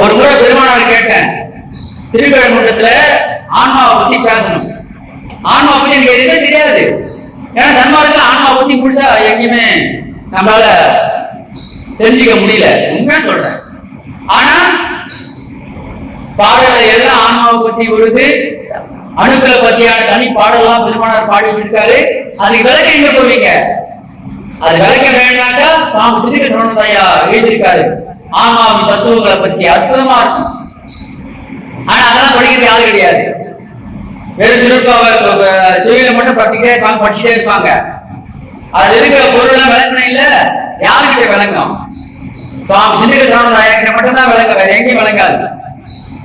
ஒரு முறை பெருமானார் கேட்டேன். திருக்கழமண்டத்துல ஆன்மாவை பத்தி பேசணும். ஆன்மா பத்தி எனக்கு எதுவுமே தெரியாது. ஏன்னா சன்மார்க்கத்துல ஆன்மா பத்தி முழுசா எங்கேயுமே நம்மளால தெரிஞ்சுக்க முடியல. உண்மையா சொல்றேன். ஆனா பாடலை எல்லாம் ஆன்மாவை பத்தி விழுது அணுக்களை பத்தியான தனி பாடலாம் பெருமானார் பாடி வச்சிருக்காரு அதுக்கு விளக்க எங்க போவீங்க அது விளக்க வேண்டாக்கா சாமி திருக்க சொன்னதையா எழுதியிருக்காரு. ஆன்மாவின் தத்துவங்களை பற்றி அற்புதமா இருக்கும் ஆனா அதெல்லாம் படிக்கிறது யாரும் கிடையாது. வெறும் திருப்பாவை தொழில மட்டும் படிச்சுட்டே இருப்பாங்க படிச்சுட்டே இருப்பாங்க. அதுல இருக்கிற பொருள்லாம் விளக்கணும் இல்ல யாருக்கிட்ட விளங்கும்? சுவாமி சிந்திக்க சரணதாயக்கிட்ட மட்டும்தான் விளங்க வேற எங்கேயும் விளங்காது.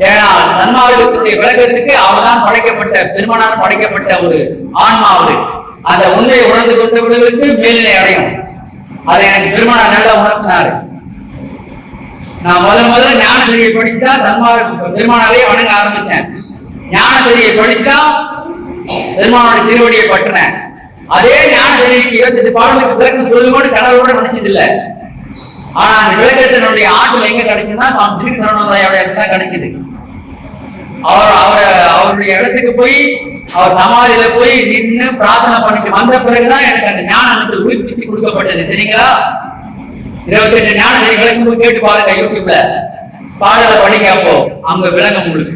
ஏன்னா சன்மார்க்கத்தை விளக்கத்துக்கு அவர்தான் படைக்கப்பட்ட பெருமானார் படைக்கப்பட்ட ஒரு ஆன்மா அவரு. அந்த உண்மையை உணர்ந்து கொடுத்தவர்களுக்கு மேல்நிலை அடையும். அதை எனக்கு பெருமானார் நல்லா உணர்த்தினாரு. நான் முதல் முதல்ல ஞானசரியை படிச்சுதான் சன்மார்க்க பெருமானாலே வணங்க ஆரம்பிச்சேன். ஞானசரியை படிச்சுதான் பெருமானோட திருவடியை பட்டுறேன் அதே ஞானசரிக்கு இருபத்தெட்டு பாடலுக்கு விளக்கம் சொல்லுவோடு கடவுளோட நினைச்சது இல்ல ஆனா அந்த விளக்கத்தினுடைய ஆற்றல் எங்க கிடைச்சதுன்னா சாமி திரு சரணோதயோட இடத்துல தான் கிடைச்சது. அவர் அவரை அவருடைய இடத்துக்கு போய் அவர் சமாதியில போய் நின்று பிரார்த்தனை பண்ணிட்டு வந்த பிறகுதான் எனக்கு அந்த ஞானத்தில் உயிர்ப்பித்து கொடுக்கப்பட்டது. சரிங்களா இருபத்தெட்டு ஞான சரி விளக்கும் கேட்டு பாருங்க யூடியூப்ல பாடலை பண்ணி கேட்போம் அங்க விளக்கம் உங்களுக்கு.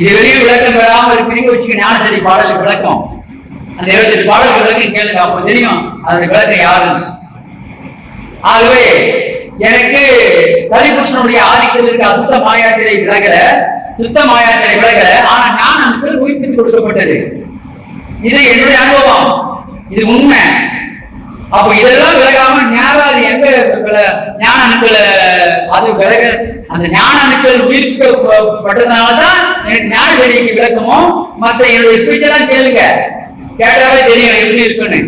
இது வெளியே விளக்கம் பெறாம இருப்பீங்க வச்சுக்க ஞான சரி பாடல் விளக்கம். அந்த இருபத்தெட்டு பாடலுக்கு விளக்கம் கேளுங்க அப்போ தெரியும் அந்த விளக்கம் யாருன்னு. ஆகவே எனக்கு கலிபுருஷனுடைய ஆதிக்கத்தில் இருக்க அசுத்த மாயாத்திரை விலகல சுத்த மாயாத்திரை விலகல ஆனா ஞான அணுக்கள் உயிர்ப்பித்து கொடுக்கப்பட்டது. இது என்னுடைய அனுபவம். இது உண்மை. அப்போ இதெல்லாம் விலகாம ஞானாதி எங்க ஞான அணுக்கள் அது விலக அந்த ஞான அணுக்கள் உயிர்க்கப்பட்டதுனாலதான் எனக்கு ஞான சரிக்கு விளக்கமும் மற்ற என்னுடைய ஸ்பீச்செல்லாம் கேளுங்க. கேட்டாலே தெரியும் எப்படி இருக்குன்னு.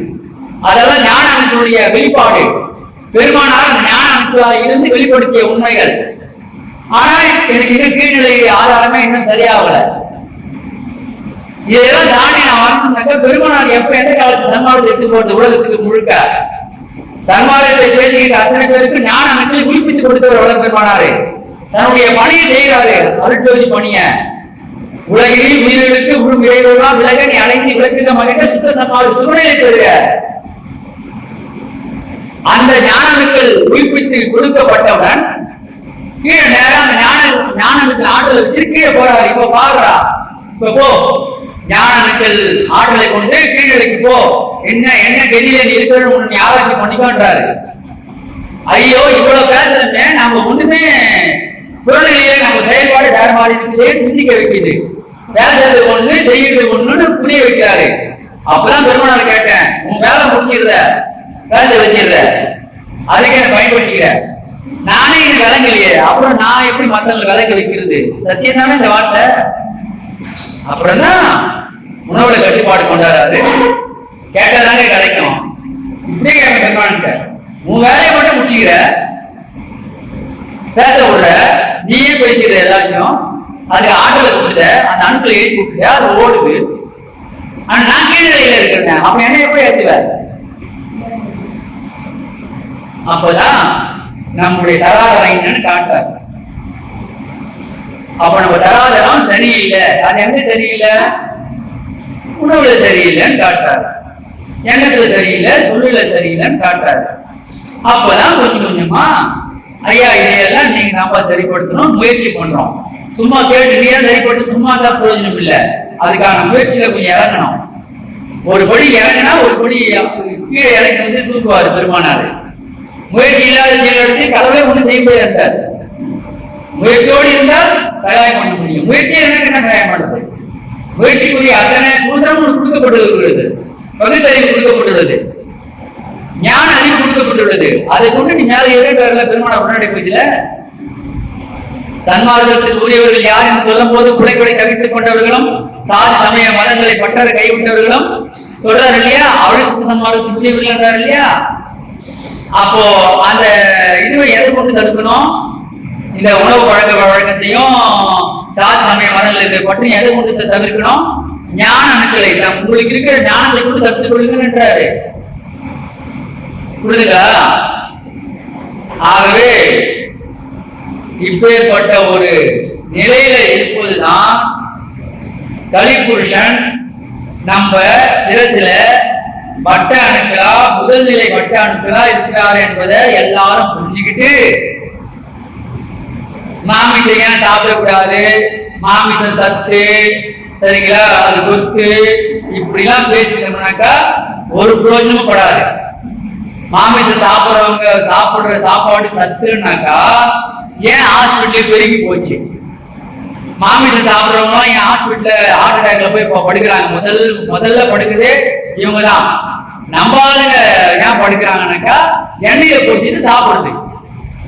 அதெல்லாம் ஞான அணுக்களுடைய வெளிப்பாடு. பெருமானார் அந்த ஞான அணுக்களாக இருந்து வெளிப்படுத்திய உண்மைகள். ஆனா எனக்கு இன்னும் கீழ்நிலை ஆதாரமே இன்னும் சரியாகல. இதெல்லாம் தாண்டி நான் பெருமானார் எப்ப எந்த காலத்து சன்மார்க்கத்தை எடுத்து போட்டு உலகத்துக்கு முழுக்க? சன்மார்க்கத்தை பேசுகிற அத்தனை பேருக்கு ஞான அணுக்களை உயிர்ப்பித்து கொடுத்தவர் உலக பெருமானாரு? தன்னுடைய பணியை செய்கிறாரு. அருட்ஜோதி பணிய. உலகில் உயிர்களுக்கு உறும் இறைவெல்லாம் விலக நீ அழைத்து விளக்குக மகிழ சுத்த சமாதி சுகுணையை பெறுக. அந்த ஞானங்கள் உயிர்ப்பித்து கொடுக்கப்பட்டவுடன் கீழே நேரம் அந்த ஞான ஞானங்கள் ஆற்றல் வச்சு கீழே போறாரு. இப்ப பாடுறா இப்ப போ. ஞானங்கள் ஆற்றலை கொண்டு கீழே போ. என்ன என்ன கெதியில நீ இருக்கிறன்னு உன்னை ஆராய்ச்சி பண்ணிக்கோன்றாரு. ஐயோ இவ்வளவு பேசுறமே நாம ஒண்ணுமே புறநிலையில நம்ம செயல்பாடு வேற மாதிரி இருக்குதே சிந்திக்க வைக்குது. பேசுறது ஒண்ணு செய்யறது ஒண்ணுன்னு புரிய வைக்கிறாரு. அப்பதான் பெருமானார் கேட்டேன் உன் வேலை முடிச்சிடுற பேச வச்சிடுற. அதுக்கு என்ன பயன்படுத்திக்கிற நானே இது விளங்கலையே. அப்புறம் நான் எப்படி மத்தவங்களை விளங்க வைக்கிறது? சத்தியம் தானே இந்த வார்த்தை. அப்புறம் தான் உணவுல கட்டுப்பாடு கொண்டாடுறாரு கேட்டதானே கிடைக்கும். இப்படி கேட்க பெருமான்கிட்ட உன் வேலையை மட்டும் முடிச்சுக்கிற. பேச விடுற. நீயே பேசிக்கிற எல்லாத்தையும் அதுக்கு ஆற்றலை கொடுத்துட்ட. அந்த அணுக்களை ஏற்றி விட்டுட்ட அது ஓடுது. ஆனா நான் கீழ்நிலையில இருக்கிறேன். அப்ப என்ன எப்படி ஏத்துவ அப்பதான் நம்முடைய தராதரம் என்னன்னு காட்டுறாரு அப்ப நம்ம தராதரம் சரியில்லை. அது எங்க சரியில்லை? உணவுல சரியில்லைன்னு காட்டுறாரு. எண்ணத்துல சரியில்லை சொல்லுல சரியில்லைன்னு காட்டுறாரு. அப்பதான் கொஞ்சம் கொஞ்சமா ஐயா இதையெல்லாம் நீங்க நாம சரிப்படுத்தணும் முயற்சி பண்றோம். சும்மா கேட்டுட்டே சரிப்படுத்த சும்மா தான் பிரயோஜனம் இல்லை. அதுக்கான முயற்சியில கொஞ்சம் இறங்கணும். ஒரு படி இறங்கினா ஒரு படி கீழே இறங்கி வந்து தூக்குவாரு பெருமானாரு. முயற்சி இல்லாத ஜீவனத்தை கடவுளே ஒண்ணு செய்ய முடியாது. முயற்சியோடு இருந்தால் சகாயம் பண்ண முடியும். முயற்சியை எனக்கு என்ன சகாயம் பண்றது முயற்சிக்குரிய அத்தனை சூத்திரம் கொடுக்கப்பட்டுள்ளது. பகுத்தறிவு கொடுக்கப்பட்டுள்ளது. ஞான அறிவு கொடுக்கப்பட்டுள்ளது. அதை கொண்டு நீ மேலே ஏறிட்டு பெருமான உடனடி போச்சுல சன்மார்க்கத்தில் உரியவர்கள் யார் என்று சொல்லும் போது குலைக்குலை தவித்துக் கொண்டவர்களும் சாதி சமய மதங்களை பட்டரை கைவிட்டவர்களும் சொல்றாரு இல்லையா? அவளுக்கு சன்மார்க்கத்தில் உரியவர்கள் என்றார் இல்லையா? அப்போ அந்த இதுவை எதை கொண்டு தடுக்கணும்? இந்த உணவு பழக்க வழக்கத்தையும் சாதி சமய மதங்களுக்கு பற்றி எதை கொண்டு தவிர்க்கணும்? ஞான அணுக்களை. நம் உங்களுக்கு இருக்கிற ஞானத்தை கூட தடுத்துக் கொள்ளுங்கன்றாரு புரியுதுங்களா ஆகவே இப்பேற்பட்ட ஒரு நிலையில இருப்பதுதான் கலிபுருஷன் நம்ம சிரசில வட்ட அணுக்களா முதல் நிலை வட்ட அணுக்களா இருக்கிறார் என்பதை எல்லாரும் புரிஞ்சுக்கிட்டு மாமிசம் ஏன் சாப்பிடக்கூடாது மாமிசம் சத்து சரிங்களா? அது கொத்து. இப்படிலாம் பேசிட்டோம்னாக்கா ஒரு பிரயோஜனமும் படாது. மாமிசம் சாப்பிடுறவங்க சாப்பிடுற சாப்பாடு சத்துனாக்கா ஏன் ஹாஸ்பிட்டலே பெருகி போச்சு? மாமிசம் சாப்பிடுறவங்க என் ஹாஸ்பிட்டல ஹார்ட் அட்டாக்ல போய் படுக்கிறாங்க? முதல் முதல்ல படுக்குதே இவங்க தான் நம்ம ஆளுங்க ஏன் படுக்கிறாங்கனாக்கா எண்ணெயை போச்சுன்னு சாப்பிடுது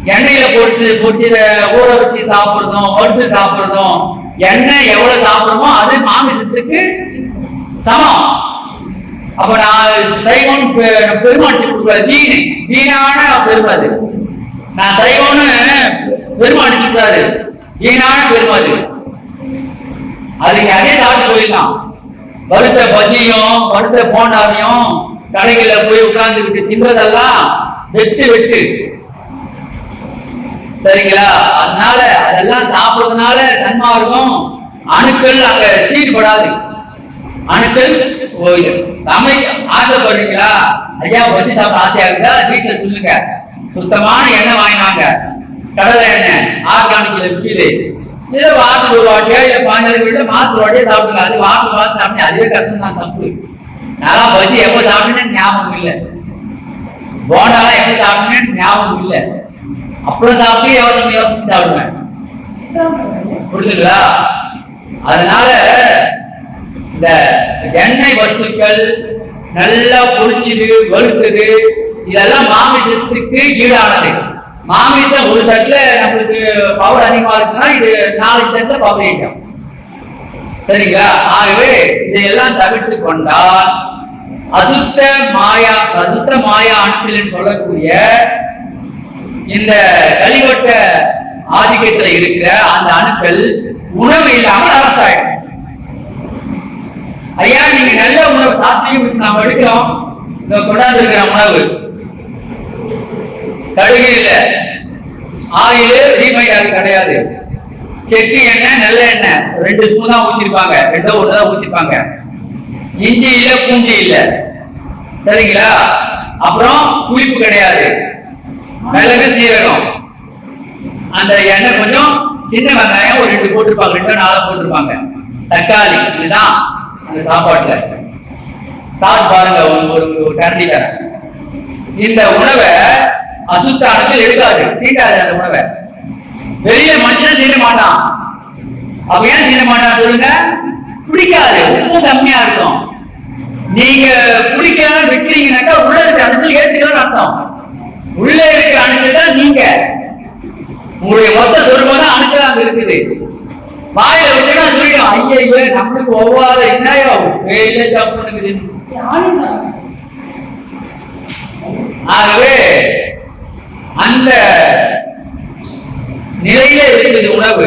எண்ணெயில பொடிச்சு பொடிச்சு ஊற வச்சு சாப்பிடுறதும் வறுத்து சாப்பிடுறதும் எண்ணெய் எவ்வளவு சாப்பிடுறோமோ அது மாமிசத்துக்கு சமம். அப்ப நான் சைவம் பெ- பெருமாள் சொல்லி கொடுக்காது வீண். வீணான பெருமாது நான் சைவம்னு பெருமாள் சொல்றாரு வீணான பெருமாது அதுக்கு அதே சாப்பிட்டு போயிடலாம். வறுத்த பஜியும் வறுத்த போண்டாவையும் கடைகள்ல போய் உட்கார்ந்துக்கிட்டு தின்றதெல்லாம் வெட்டு வெட்டு. சரிங்களா? அதனால அதெல்லாம் சாப்பிடுறதுனால சன்மார்க்கம் அணுக்கள் அங்க சீடுபடாது அணுக்கள் போயிடும் சமை ஆசைப்படுறீங்களா? ஐயா வச்சு சாப்பிட ஆசையா இருந்தா வீட்டுல சொல்லுங்க. சுத்தமான எண்ணெய் வாங்கினாங்க. கடலை எண்ணெய் ஆர்கானிக்ல விற்கிது இதை வாரத்துக்கு ஒரு வாட்டியா இல்ல பாஞ்சாயிரம் வீட்டுல மாசத்துக்கு வாட்டியா சாப்பிடுங்க அது வாரத்துக்கு வாரம் சாப்பிட்டு அதுவே கஷ்டம் தான் தப்பு. நல்லா பஜ்ஜி எப்ப சாப்பிட்டேன்னு ஞாபகம் இல்லை. போண்டாலாம் எப்ப சாப்பிட்டேன்னு ஞாபகம் இல்லை. அப்புறம் சாப்பிட்டு யோசனை யோசனை சாப்பிடுவேன். புரிஞ்சுங்களா அதனால இந்த எண்ணெய் வஸ்துக்கள் நல்லா பொரிச்சுது வறுத்தது இதெல்லாம் மாமிசத்துக்கு ஈடானது. மாமிசம் ஒரு தட்டுல நம்மளுக்கு பவர் அதிகமா இருக்குன்னா இது நாலு தட்டுல பவர் ஈட்டம் சரிங்களா? ஆகவே இதையெல்லாம் தவிர்த்து கொண்டால் அசுத்த மாயா அசுத்த மாயா அன்பில் சொல்லக்கூடிய இந்த கழிவட்ட ஆதிக்கத்துல இருக்கிற அந்த அணுக்கள் உணவு இல்லாமல் அரசாயிடும். ஐயா நீங்க நல்ல உணவு சாப்பிட்டு நாம் எடுக்கிறோம். இந்த கொண்டாந்து இருக்கிற உணவு. கடுகு இல்ல. ஆயில் ரீமைண்ட் கிடையாது. செக்கு எண்ணெய் நல்ல எண்ணெய். ரெண்டு ஸ்பூன் தான் ஊத்திருப்பாங்க. ரெண்டோ ஒன்று தான் ஊத்திருப்பாங்க. இஞ்சி இல்ல பூஞ்சி இல்ல. சரிங்களா? அப்புறம் புளிப்பு கிடையாது. மிளகு சீரகம். அந்த எண்ணெய் கொஞ்சம் சின்ன வெங்காயம் ஒரு ரெண்டு போட்டிருப்பாங்க ரெண்டு நாலு போட்டிருப்பாங்க தக்காளி இதுதான் அந்த சாப்பாட்டுல. சாப்பிட்டு பாருங்க ஒரு ஒரு- கரண்டி இந்த உணவை அசுத்த அணுக்கள் எடுக்காது. சீண்டாது அந்த உணவை. வெளியே மனுஷன் சீண்ட மாட்டான். அப்ப ஏன் சீண்ட மாட்டான் சொல்லுங்க? பிடிக்காது உப்பு கம்மியா இருக்கும். நீங்க பிடிக்காம விக்கிறீங்கன்னாக்கா உள்ள இருக்க அணுக்கள் ஏற்றுக்கணும்னு அர்த்தம். உள்ளே இருக்கிற அணுக்கள் தான் நீங்க. உங்களுடைய மொத்த சொருபம் தான் அணுக்கள் அங்க இருக்குது. வாயில வச்சுட்டா சொல்லிடும் ஐயையோ நம்மளுக்கு ஒவ்வாத என்னையோ? வேலையே சாப்பிடுறது ஆகவே அந்த நிலையில இருக்குது உணவு.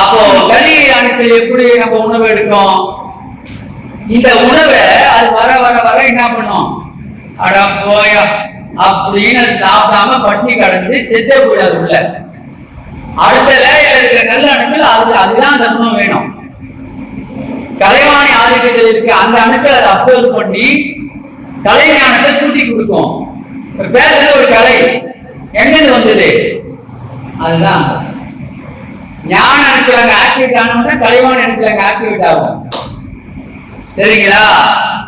அப்போ கலி அணுக்கள் எப்படி நம்ம உணவு எடுக்கும் இந்த உணவை அது வர வர வர என்ன பண்ணும்? அட போயா அப்படின்னு அது சாப்பிடாம பட்டி கடந்து செத்தே கூடாது உள்ள. அடுத்த லேயர் இருக்கிற நல்ல அணுக்கள் அது அதுதான் தர்மம் வேணும். கலைவாணி ஆதிக்கத்தில் இருக்க அந்த அணுக்கள் அதை அப்சர்வ் பண்ணி கலைஞானத்தை கூட்டி கொடுக்கும். இப்ப பேசுறது ஒரு கலை. எங்கிருந்து வந்தது? அதுதான். ஞான அணுக்கள் அங்கே ஆக்டிவேட் ஆனவங்க கலைவாணி அணுக்கள் அங்கே ஆக்டிவேட் ஆகும். சரிங்களா?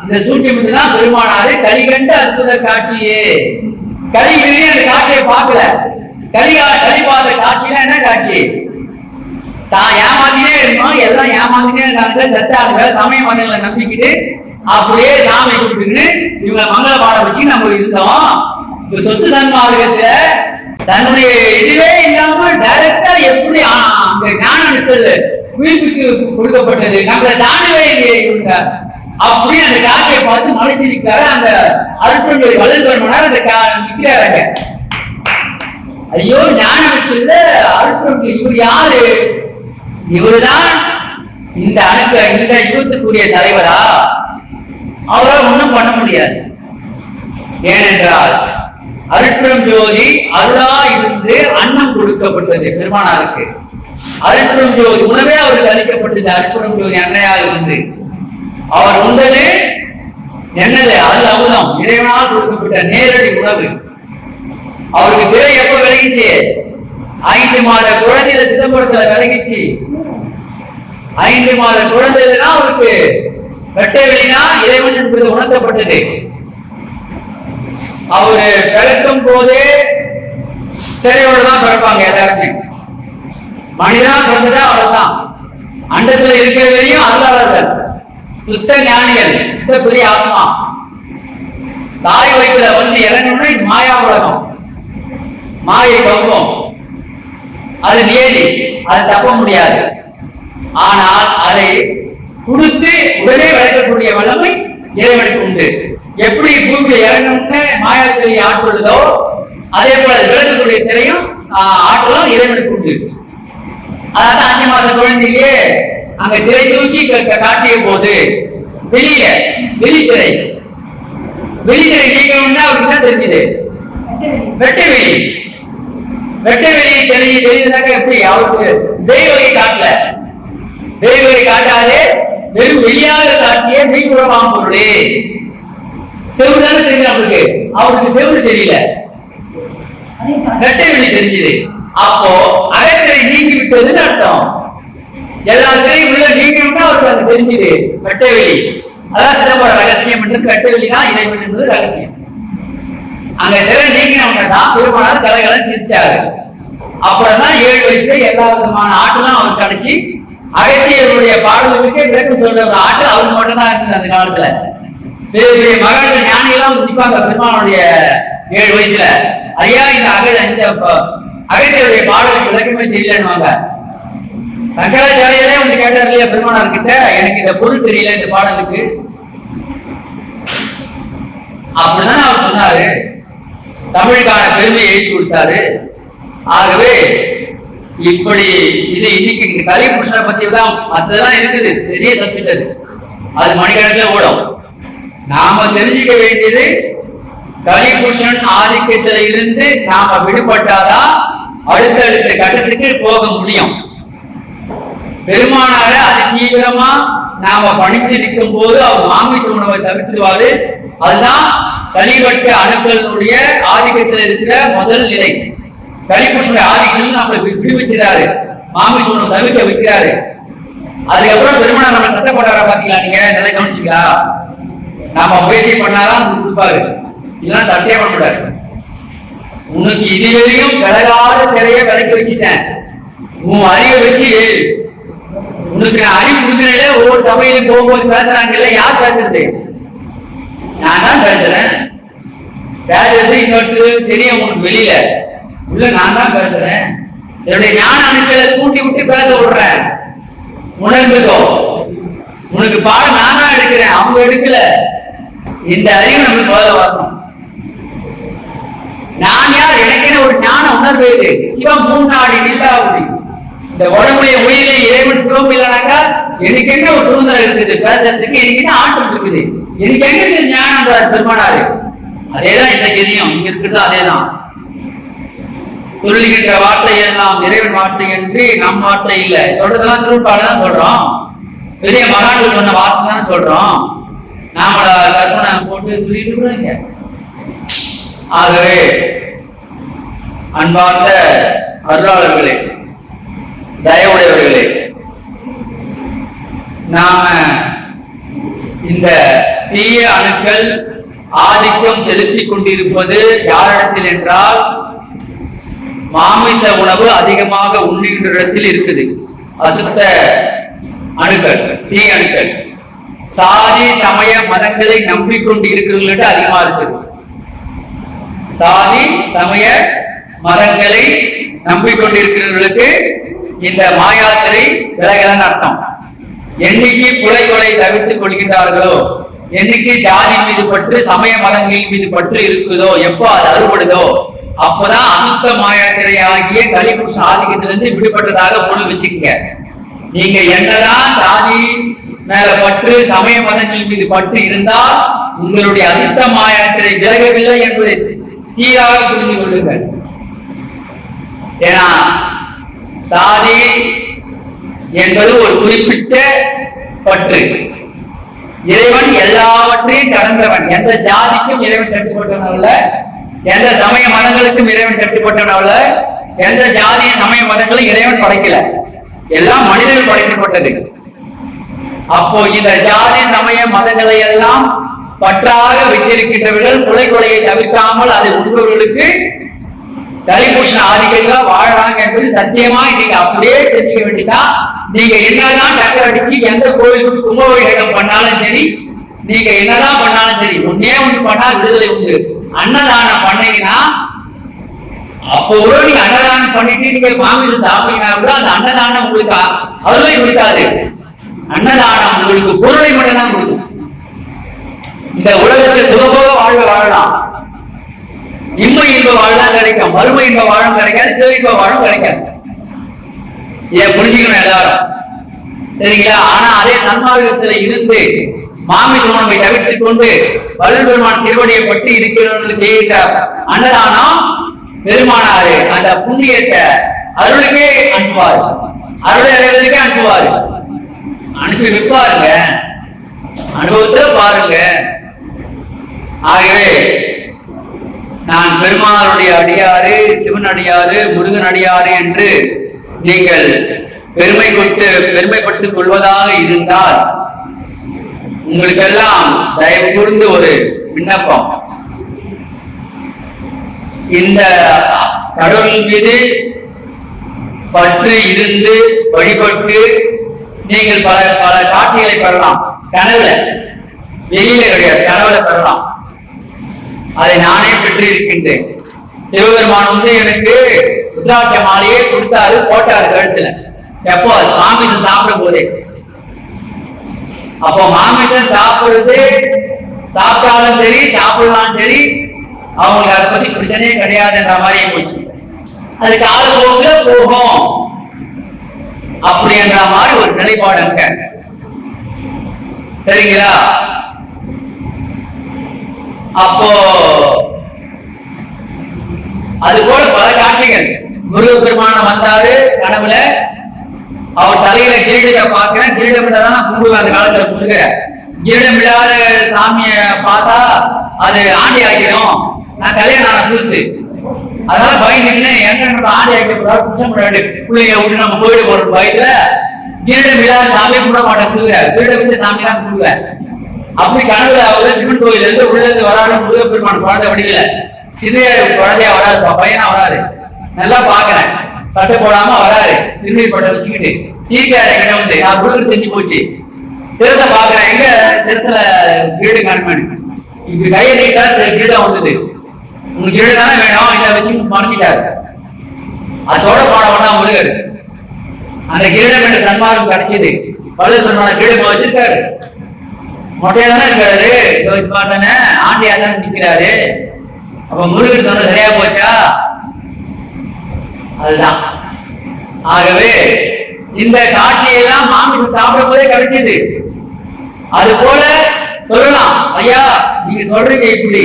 இந்த சூட்சமத்தை தான் பெருமானாரு கலிகண்ட அற்புத காட்சியே. களி வெளியே அந்த காட்சியை பார்க்கல. களியா களி பார்த்த காட்சியில என்ன காட்சி? தான் ஏமாத்தினே இருந்தோம் எல்லாம் ஏமாத்தினே இருந்தாங்க செத்தாங்க சமய மதங்களை நம்பிக்கிட்டு அப்படியே சாமி கொடுத்துட்டு இவங்க மங்கள பாடம் வச்சு நம்ம இருந்தோம். இந்த சொத்து சன்மார்க்கத்துல தன்னுடைய இதுவே இல்லாம டைரக்டா எப்படி ஆ- அங்க ஞானம் எடுத்தது? உயிர்ப்புக்கு கொடுக்கப்பட்டது. நம்மள தானவே கொண்டார். அப்படி அந்த காட்சியை பார்த்து மலைச்சிருக்காரு அந்த அருட்புடைய வளர்ந்து அந்த கா- நிக்கிறாங்க ஐயோ ஞானத்தில் இருக்குல்ல இவர் யாரு? இவர்தான் இந்த அணுக்க இந்த யுகத்துக்குரிய தலைவரா? அவரால் ஒன்றும் பண்ண முடியாது. ஏனென்றால் அருட்புறம் ஜோதி அருளா இருந்து அன்னம் கொடுக்கப்பட்டது பெருமானாருக்கு. அற்புதம் ஜோதி. உணவே அவருக்கு அளிக்கப்பட்டது அற்புதம் ஜோதி அன்னையா இருந்து. அவர் உண்டது என்னது? அது அமுதம். இறைவனால் கொடுக்கப்பட்ட நேரடி உணவு. அவருக்கு பிறகு எப்ப விலகிச்சு? ஐந்து மாத குழந்தையில சிதம்பரத்துல விலகிச்சு. ஐந்து மாத குழந்தையில அவருக்கு வெட்டை வெளினா இறைவன் என்பது உணர்த்தப்பட்டது. அவரு பிறக்கும் போதே திரையோட தான் பிறப்பாங்க எல்லாருமே. மனிதனா பிறந்ததா அவ்வளவுதான் அண்டத்துல இருக்கிற வரையும் அருளாளர்கள். சுத்த ஞானிகள். சுத்த பெரிய ஆத்மா. தாய் வயிற்றுல வந்து இறங்கணும்னா இது மாயா உலகம். மாயை கம்பம் அது நேரி அது தப்ப முடியாது. ஆனால் அதை கொடுத்து உடனே விளக்கக்கூடிய வல்லமை இறைவனுக்கு உண்டு. எப்படி பூமியில இறங்கணும்னு மாயாத்திரை ஆற்றுள்ளதோ அதே போல விளக்கக்கூடிய திரையும் ஆற்றலும் இறைவனுக்கு உண்டு. அதான் அஞ்சு மாத குழந்தையிலே அங்க திரை தூக்கி காட்டிய போது வெளிய வெளித்திரை. வெளித்திரை நீக்கணும்னா அவருக்கு என்ன தெரிஞ்சது? வெட்ட வெளி. வெட்ட வெளி தெரிய தெரியுதாக்க எப்படி? அவருக்கு தெய்வகை காட்டல. தெய்வகை காட்டாதே வெறும் வெளியாக காட்டிய மெய்ப்புறமாம் பொருளே. செவ்வறு தானே தெரியும் அவருக்கு? அவருக்கு செவ்வறு தெரியல. வெட்ட வெளி தெரிஞ்சது. அப்போ அகத்திரை நீங்கி விட்டதுன்னு அர்த்தம்? எல்லா திரையும் உள்ள நீங்கணும்னா அவருக்கு அது தெரிஞ்சது வெட்டவெளி அதான் சிதம்பரம் ரகசியம் என்று வெட்டவெளி தான் இறைவன் என்பது ரகசியம். அங்க திரை நீங்கினவங்க தான் பெருமானார் கலைகளை சிரிச்சாரு. அப்புறம் தான் ஏழு வயசுல எல்லா விதமான ஆட்டெல்லாம் அவருக்கு கிடைச்சி அகத்தியருடைய பாடல்களுக்கே விளக்கம் சொல்ற ஒரு ஆட்டு அவருக்கு மட்டும் தான் இருந்தது அந்த காலத்துல. பெரிய பெரிய மகான்கள் ஞானிகளாம் வந்து பெருமானுடைய ஏழு வயசுல. ஐயா இந்த அக இந்த அகத்தியருடைய பாடலுக்கு விளக்கமே தெரியலன்னுவாங்க சங்கராச்சாரியரே வந்து கேட்டார் இல்லையா பெருமானார் கிட்ட எனக்கு இந்த பொருள் தெரியல இந்த பாடலுக்கு. அப்படிதான் அவர் சொன்னாரு. தமிழுக்கான பெருமையை எழுதி கொடுத்தாரு. ஆகவே இப்படி இது இன்னைக்கு இந்த கலிபுருஷனை பத்தி தான் அதுதான் இருக்குது. பெரிய சப்ஜெக்ட் அது. அது மணிக்கணக்கில் ஓடும். நாம தெரிஞ்சுக்க வேண்டியது கலிபுஷன் ஆதிக்கத்துல இருந்து நாம விடுபட்டாதான் அடுத்தடுத்த கட்டத்துக்கு போக முடியும். பெருமானார அது தீவிரமா நாம பணித்து நிற்கும் போது அவர் மாமிச உணவை தவிர்த்துருவாரு. அதுதான் கலிவட்ட அணுக்களுடைய ஆதிக்கத்தில் இருக்கிற முதல் நிலை. கழிப்புடைய ஆதிக்கம் நம்ம விடுவிச்சுறாரு மாமிச உணவு தவிர்க்க வைக்கிறாரு. அதுக்கப்புறம் பெருமானார் நம்ம சட்டை போட்டாரா பாத்தீங்களா நீங்க? நல்லா கவனிச்சீங்களா? நாம முயற்சி பண்ணாதான் கொடுப்பாரு. இல்லைன்னா சட்டையே பண்ண மாட்டாரு உனக்கு இதுவரையும் விலகாத திரைய விலக்கி வச்சுட்டேன். உன் அறிவை வச்சு உனக்கு நான் அறிவு கொடுக்கறேன்ல ஒவ்வொரு சபையிலும் போகும்போது பேசுறாங்கல்ல யார் பேசுறது? நான் தான் பேசுறேன். பேசுறது இன்னொருத்தர் தெரியும் உனக்கு வெளியில. உள்ள நான் தான் பேசுறேன். என்னுடைய ஞான அணுக்களை கூட்டி விட்டு பேச விடுறேன். உணர்ந்துக்கோ. உனக்கு பாடம் நான் தான் எடுக்கிறேன். அவங்க எடுக்கல. இந்த அறிவு நம்ம முதல்ல வரணும் நான் யார்? எனக்கென ஒரு ஞான உணர்வு இது? சிவம் மூணாடி நில்லாவுடி இந்த உடம்புடைய உயிரை இறைவன் சிவம் இல்லைனாக்கா எனக்கு என்ன ஒரு சுதந்திரம் இருக்குது? பேசுறதுக்கு எனக்கு என்ன ஆற்றல் இருக்குது? எனக்கு எங்க இருக்கு ஞானம்ன்றார் பெருமானாரு? அதேதான் இந்த தெரியும் இங்க இருக்கிறது அதேதான். சொல்லுகின்ற வார்த்தை எல்லாம் இறைவன் வார்த்தை என்று நம் வார்த்தை இல்ல. சொல்றதெல்லாம் திருப்பாடு தான் சொல்றோம். பெரிய மகான்கள் சொன்ன வார்த்தை தான் சொல்றோம். நாமள கற்பனை போட்டு சொல்லிட்டு இருக்கிறோம் ஆகவே அன்பார்ந்த அருளாளர்களே தயவுடையவர்களே நாம இந்த தீய அணுக்கள் ஆதிக்கம் செலுத்திக் கொண்டிருப்பது யாரிடத்தில் என்றால் மாமிச உணவு அதிகமாக உண்ணுகின்ற இடத்தில் இருக்குது. அசுத்த அணுக்கள் தீ அணுக்கள். சாதி சமய மதங்களை நம்பிக்கொண்டு இருக்கிறவங்கள்ட்ட அதிகமா இருக்குது. சாதி சமய மதங்களை நம்பிக்கொண்டிருக்கிறவர்களுக்கு இந்த மாயாத்திரை விலகலன்னு அர்த்தம். என்னைக்கு புலை கொலை தவிர்த்துக் கொள்கின்றார்களோ என்னைக்கு ஜாதி மீது பற்று சமய மதங்கள் மீது பற்று இருக்குதோ எப்போ அது அறுபடுதோ அப்போதான் அசுத்த மாயாத்திரை ஆகிய கலிபுருஷ ஆதிக்கத்திலிருந்து விடுபட்டதாக பொருள் வச்சுக்கங்க. நீங்க என்னதான் சாதி மேல பற்று சமய மதங்கள் மீது பற்று இருந்தால் உங்களுடைய அசுத்த மாயாத்திரை விலகவில்லை என்பதை சீராக புரிந்து கொள்ளுங்கள். ஏன்னா சாதி என்பது ஒரு குறிப்பிட்ட பற்று. இறைவன் எல்லாவற்றையும் கடந்தவன். எந்த ஜாதிக்கும் இறைவன் கட்டுப்பட்டவன் அல்ல. எந்த சமய மதங்களுக்கும் இறைவன் கட்டுப்பட்டவன் அல்ல. எந்த ஜாதிய சமய மதங்களும் இறைவன் படைக்கல. எல்லாம் மனிதர்கள் படைக்கப்பட்டது. அப்போ இந்த ஜாதி சமய மதங்களை எல்லாம் பற்றாக வைத்திருக்கின்றவர்கள் கொலை கொலையை தவிர்க்காமல் அதை உண்பவர்களுக்கு தலைபூஷண ஆதிக்கத்துல வாழறாங்க என்பது சத்தியமா? இன்னைக்கு அப்படியே தெரிஞ்சுக்க வேண்டியதா? நீங்க என்னதான் டக்கர் அடிச்சு எந்த கோயிலுக்கு கும்பாபிஷேகம் பண்ணாலும் சரி நீங்க என்னதான் பண்ணாலும் சரி ஒன்னே ஒண்ணு பண்ணா விடுதலை உண்டு. அன்னதானம் பண்ணீங்கன்னா அப்போ கூட நீங்க அன்னதானம் பண்ணிட்டு நீங்க மாமிசம் சாப்பிட்டீங்கன்னா கூட அந்த அன்னதானம் உங்களுக்கு அருளை கொடுக்காது. அன்னதானம் உங்களுக்கு பொருளை மட்டும் தான் கொடுக்கும். இந்த உலகத்தில் சுகபோக வாழ்வு வாழலாம். இம்மை இன்ப வாழ்தான் கிடைக்கும் மறுமை இன்ப வாழும் கிடைக்காது திரு வாழும் கிடைக்காது. ஏன் புரிஞ்சுக்கணும் எல்லாரும்? சரிங்களா? ஆனா அதே சன்மார்க்கத்துல இருந்து மாமி உணவை தவிர்த்துக் கொண்டு வள்ளல் பெருமான் திருவடியை பற்றி இருக்கிறவர்கள் செய்கிற அன்னதானம் பெருமானாரு அந்த புண்ணியத்தை அருளுக்கே அனுப்புவார். அருளை அடைவதற்கே அனுப்புவார். அனுப்பி வைப்பாருங்க. அனுபவத்துல பாருங்க. ஆகவே நான் பெருமாளுடைய அடியாறு சிவன் அடியாறு முருகன் அடியாறு என்று நீங்கள் பெருமை கொண்டு பெருமைப்பட்டுக் கொள்வதாக இருந்தால் உங்களுக்கெல்லாம் தயவு கூர்ந்து ஒரு விண்ணப்பம். இந்த கடவுள் மீது பற்று இருந்து வழிபட்டு நீங்கள் பல பல காட்சிகளை பெறலாம். கனவுல வெளியில கிடையாது கனவுல பெறலாம். அதை நானே பெற்று இருக்கின்றேன் சிவபெருமான் வந்து எனக்கு ருத்ராட்ச மாலையே கொடுத்தாரு போட்டாரு கழுத்துல. எப்போ? அது மாமிசம் சாப்பிடும் போதே. அப்போ மாமிசம் சாப்பிடுறது சாப்பிட்டாலும் சரி சாப்பிடலாம் சரி அவங்களுக்கு அதை பத்தி பிரச்சனையே கிடையாதுன்ற மாதிரியே போச்சு. அது காலப்போக்குல போகும். அப்படின்ற மாதிரி ஒரு நிலைப்பாடு இருக்க சரிங்களா? அப்போ அது போல பல காட்சிகள். முருகப்பெருமானம் வந்தாரு கனவுல. அவர் தலையில கிரீடத்தை பாக்குறேன் கிரீடம் தான் கும்பிடுவேன் அந்த காலத்துல முருக கிரீடம் இல்லாத சாமிய பார்த்தா அது ஆண்டி ஆக்கிடும். நான் கல்யாணம் ஆன புதுசு. அதனால பயந்துக்கிட்டேன் எங்க ஆண்டி ஆக்கிறதா குச்சம் வேண்டிய பிள்ளைங்க விட்டு நம்ம போயிட்டு போற பயத்துல. கிரீடம் இல்லாத சாமியை கும்பிட மாட்டேன் கும்பிடுவேன். கிரீடம் வச்ச சாமி தான் கும்பிடுவேன். அப்படி கனவுல அவர் சிவன் கோயில் இருந்து உள்ள இருந்து வராரு முருகப்பெருமான் குழந்தை வடிக்கல சின்ன குழந்தையா வராது பையனா வராரு. நல்லா பாக்குறேன் சட்டை போடாம வராரு. திருமணி பட்டை வச்சுக்கிட்டு. சீக்கிரம் கிட்ட வந்து. நான் முருகன் தெரிஞ்சு போச்சு. சிரச பாக்குறேன் எங்க சிரசுல கீடு காண்பேன் இப்படி கையை நீட்டா கீழே வந்தது. உங்களுக்கு கீழே தானே வேணும்? இதை வச்சு மறைச்சிட்டாரு. அதோட பாட வேண்டாம் முருகர். அந்த கிரீடம் என்று சன்மார்க்கம் கிடைச்சது. பழுது பெருமான கிரீடம் வச்சிருக்காரு. மொட்டையா தானே இருக்காரு பார்த்தானே ஆண்டியா தானே நிற்கிறாரு அப்ப முருகன் சொன்னது சரியா போச்சா? அதுதான். ஆகவே இந்த காட்சியெல்லாம் மாமிசம் சாப்பிடும் போதே கிடைச்சது. அது போல சொல்லலாம். ஐயா நீங்க சொல்றீங்க இப்படி.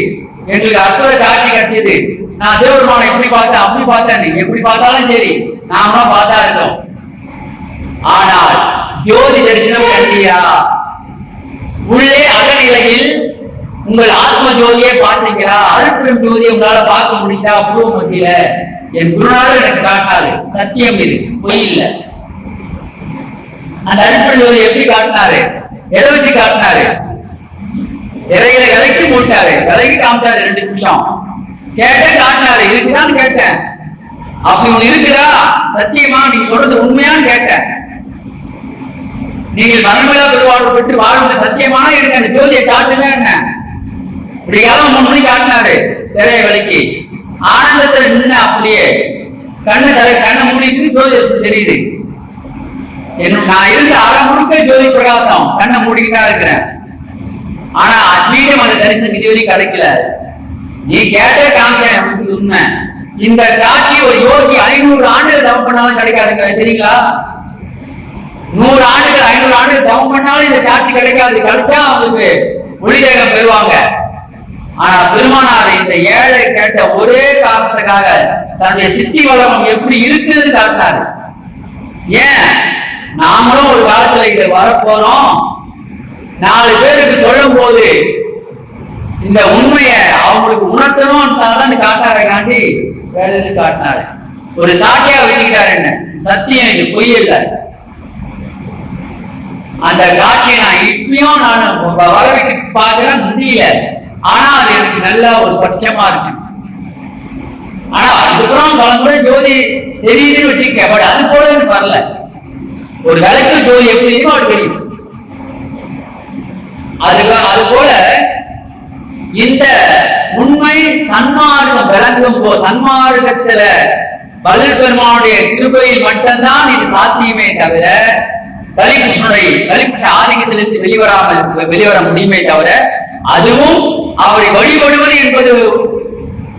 எங்களுக்கு அற்புத காட்சி கிடைச்சது. நான் சிவபெருமானை எப்படி பார்த்தேன் அப்படி பார்த்தேன். நீங்க எப்படி பார்த்தாலும் சரி நாம பார்த்தா இருக்கோம் ஆனால் ஜோதி தரிசனம் கண்டியா? உள்ளே அகநிலையில் உங்கள் ஆத்ம ஜோதியை பார்த்தீங்களா அருட்பெரும் ஜோதியை உங்களால பார்க்க முடியுதா? பூர்வ மத்தியில. என் குருநாதர் எனக்கு காட்டினாரு. சத்தியம் இது. பொய் இல்ல. அந்த அருட்பெரும் ஜோதி எப்படி காட்டினாரு? எதை வச்சு காட்டினாரு? இறையில விலைக்கு மூட்டாரு. விலைக்கு காமிச்சாரு ரெண்டு நிமிஷம். கேட்டேன் காட்டினாரு. இருக்குதான்னு கேட்டேன். அப்படி ஒண்ணு இருக்குதா? சத்தியமா நீங்க சொல்றது உண்மையான்னு கேட்டேன். நீங்கள் மனமில்லா திருவாரூர் பெற்று வாழ்வது சத்தியமான எனக்கு அந்த ஜோதியை காட்டுங்க என்ன? இப்படி யாரும் மூணு மணி காட்டினாரு திரைய விலைக்கு. ஆனந்தத்துல நின்று அப்படியே கண்ணு தலை கண்ணை மூடிட்டு ஜோதி தெரியுது. என்ன நான் இருந்த அரை முழுக்க ஜோதி பிரகாசம். கண்ணை மூடிக்கிட்டு தான் இருக்கிறேன். ஆனா அத்வீகம் அந்த தரிசனம் இதுவரை கிடைக்கல. நீ கேட்ட காமிச்சேன் உண்மை. இந்த காட்சி ஒரு யோகி ஐநூறு ஆண்டுகள் தவம் பண்ணாலும் கிடைக்காதுங்க தெரியுங்களா? நூறு ஆண்டுகள் ஐநூறு ஆண்டுகள் தவம் பண்ணாலும் இந்த காட்சி கிடைக்காது. கிடைச்சா அவங்களுக்கு ஒளிதேகம் பெறுவாங்க. ஆனா பெருமானார் இந்த ஏழை கேட்ட ஒரே காரணத்துக்காக தன்னுடைய சித்தி வளம் எப்படி இருக்குதுன்னு காட்டினாரு. ஏன்? நாமளும் ஒரு காலத்துல இங்க வரப்போறோம். நாலு பேருக்கு சொல்லும் போது இந்த உண்மையை அவங்களுக்கு உணர்த்தணும் தான் காட்டார காண்டி வேற காட்டினாரு. ஒரு சாட்சியா வச்சுக்கிட்டாரு என்ன? சத்தியம் இது பொய் இல்லை அந்த காட்சியை நான் இப்பயும் நான் வரவைக்கு பார்க்கிறேன் முடியல ஆனா அது எனக்கு நல்ல ஒரு பட்சமா இருக்கு. ஆனா அதுக்கப்புறம் பல முறை ஜோதி தெரியுதுன்னு வச்சுக்க பட் அது போல எனக்கு வரல. ஒரு விளக்கு ஜோதி எப்படி இருக்கோ அது தெரியும். அதுக்கு அது போல இந்த உண்மை சன்மார்க்கம் விளங்கும் போ சன்மார்க்கத்துல பலர் பெருமானுடைய கிருபையில் மட்டும்தான் இது சாத்தியமே தவிர கலிகிருஷ்ணனுடைய கலிகிருஷ்ண ஆதிக்கத்திலிருந்து வெளிவராமல் வெளிவர முடியுமே தவிர அதுவும் அவரை வழிபடுவது என்பது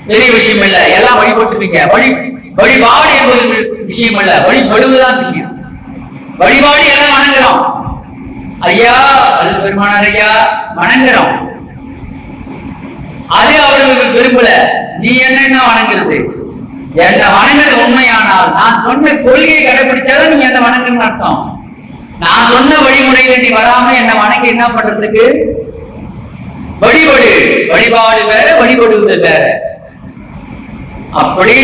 பெரிய விஷயம் இல்ல எல்லாம் வழிபட்டுருக்கீங்க வழி வழிபாடு என்பது விஷயம் இல்ல வழிபடுவதுதான் விஷயம். வழிபாடு எல்லாம் வணங்குறோம். ஐயா அது பெருமானார் ஐயா வணங்குறோம். அது அவர்களுக்கு விரும்பல. நீ என்ன என்ன வணங்குறது? என்ன வணங்குறது உண்மையானால் நான் சொன்ன கொள்கையை கடைபிடிச்சாலும் நீ என்ன வணங்குன்னு அர்த்தம். நான் சொன்ன வழிமுறையில நீ வராம என்ன வணங்கி என்ன பண்றதுக்கு? வழிபடு. வழிபாடு வேற வழிபடுவது வேற. அப்படி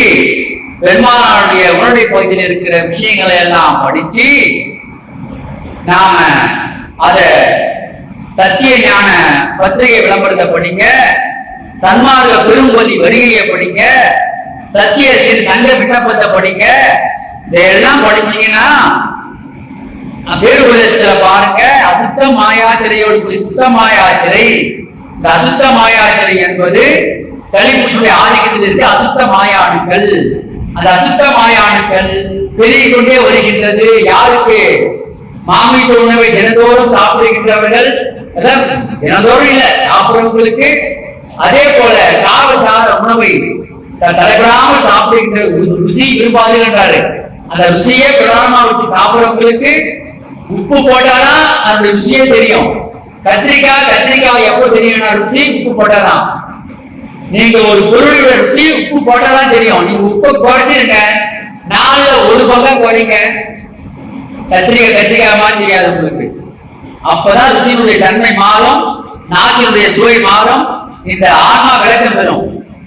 பெருமானாருடைய உடனடி பகுதியில் இருக்கிற விஷயங்களை எல்லாம் படிச்சு நாம அத சத்திய ஞான பத்திரிகை விளம்பரத்தை படிங்க சன்மார்க்க பெரும்பதி வருகையை படிங்க சத்திய சிறு சங்க விண்ணப்பத்தை படிங்க இதெல்லாம் படிச்சீங்கன்னா பேருபதேசத்துல பாருங்க அசுத்த மாயாத்திரையோடு சுத்த மாயாத்திரை. இந்த அசுத்த மாயாத்திரை என்பது கலிபுஷ்ணுடைய ஆதிக்கத்தில் இருந்து அசுத்த மாயாணுக்கள். அந்த அசுத்த மாயாணுக்கள் பெருகிக் கொண்டே வருகின்றது. யாருக்கு? மாமிச உணவை தினந்தோறும் சாப்பிடுகின்றவர்கள். தினந்தோறும் இல்ல சாப்பிடுறவங்களுக்கு. அதே போல காவசார உணவை த- தலைப்படாமல் சாப்பிடுகின்ற ருசி ருசி விரும்பாதுன்றாரு அந்த ருசியே பிரதானமா வச்சு சாப்பிடுறவங்களுக்கு உப்பு போட்டாதான் அந்த விஷயம் தெரியும். கத்திரிக்காய் கத்திரிக்காய் எப்போ தெரியும்? ருசி உப்பு போட்டாதான். நீங்க ஒரு பொருளோட ருசி உப்பு போட்டாதான் தெரியும். நீங்க உப்பு குறைச்சிருங்க. நாலுல ஒரு பக்கம் குறைங்க. கத்திரிக்காய் கத்திரிக்காய் மாதிரி தெரியாது உங்களுக்கு. அப்பதான் ருசியினுடைய தன்மை மாறும் நாக்கினுடைய சுவை மாறும் இந்த ஆன்மா விளக்கம் பெறும்.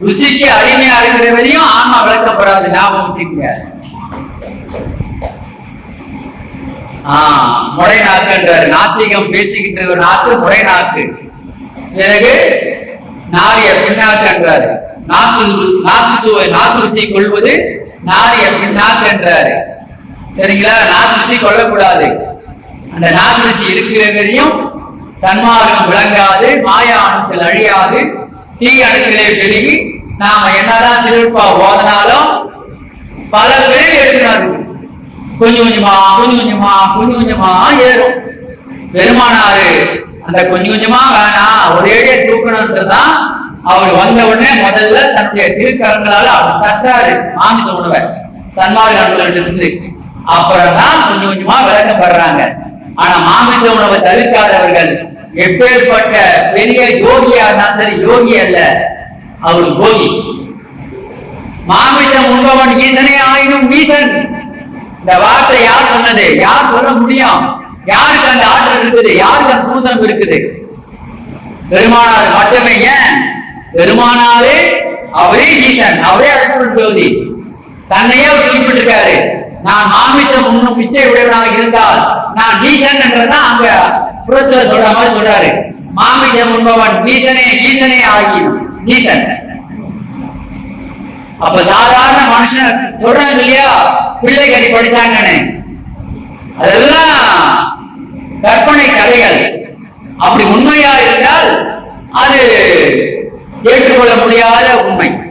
ருசிக்கு அடிமையா இருக்கிற வரையும் ஆன்மா விளக்கப்படாது ஞாபகம் வச்சுக்கங்க முறை நாக்குன்றாரு நாத்திகம் பேசிக்கிட்டு ஒரு நாக்கு முறை நாக்கு. பிறகு நாரிய பின்னாக்குன்றாரு நாக்கு நாக்கு சுவை நாக்கு ருசி கொள்வது நாரிய பின்னாக்கு என்றாரு. சரிங்களா? நாக்கு ருசி கொள்ளக்கூடாது. அந்த நாக்கு ருசி இருக்கிற வரையும் சன்மார்க்கம் விளங்காது மாயா அணுக்கள் அழியாது. தீ அணுக்களை பெருகி நாம என்னதான் திருப்பா ஓதனாலும் பல பேர் எழுதினார்கள். கொஞ்சம் கொஞ்சமா கொஞ்சம் கொஞ்சமா கொஞ்சம் கொஞ்சமா ஏறும். பெருமானாரு அந்த கொஞ்சம் கொஞ்சமா வேணாம் ஒரே தூக்கணும்ன்றதுதான் அவர் வந்த உடனே முதல்ல தன்னுடைய திருக்கரங்களால அவர் தட்டாரு. மாமிச உணவை. சன்மார்க்க இருந்து. அப்புறம் தான் கொஞ்சம் கொஞ்சமா விளக்கப்படுறாங்க. ஆனா மாமிச உணவை தவிர்க்காதவர்கள் எப்பேற்பட்ட பெரிய யோகியா இருந்தாலும் சரி யோகி அல்ல. அவர் போகி. மாமிசம் உண்பவன் ஈசனே ஆயினும் ஈசன். இந்த வார்த்தை யார் சொன்னது? யார் சொல்ல முடியும்? யாருக்கு அந்த ஆற்றல் இருக்குது? யாருக்கு அந்த சூதனம் இருக்குது? பெருமானார் மட்டுமே ஏன்? பெருமானாரே அவரே ஈசன் அவரே அருள் ஜோதி. தன்னையே அவர் குறிப்பிட்டிருக்காரு. நான் மாமிசம் உண்ணும் பிச்சை உடையவனாக இருந்தால் நான் ஈசன் என்றதான் அங்க புறத்துல சொல்ற மாதிரி சொல்றாரு. மாமிசம் உண்பவன் ஈசனே ஈசனே ஆகி ஈசன் அப்ப சாதாரண மனுஷன் சொல்றாங்க இல்லையா? பிள்ளை கடி படிச்சாங்கன்னு. அதெல்லாம் கற்பனை கதைகள். அப்படி உண்மையா இருந்தால் அது ஏற்றுக்கொள்ள முடியாத உண்மை.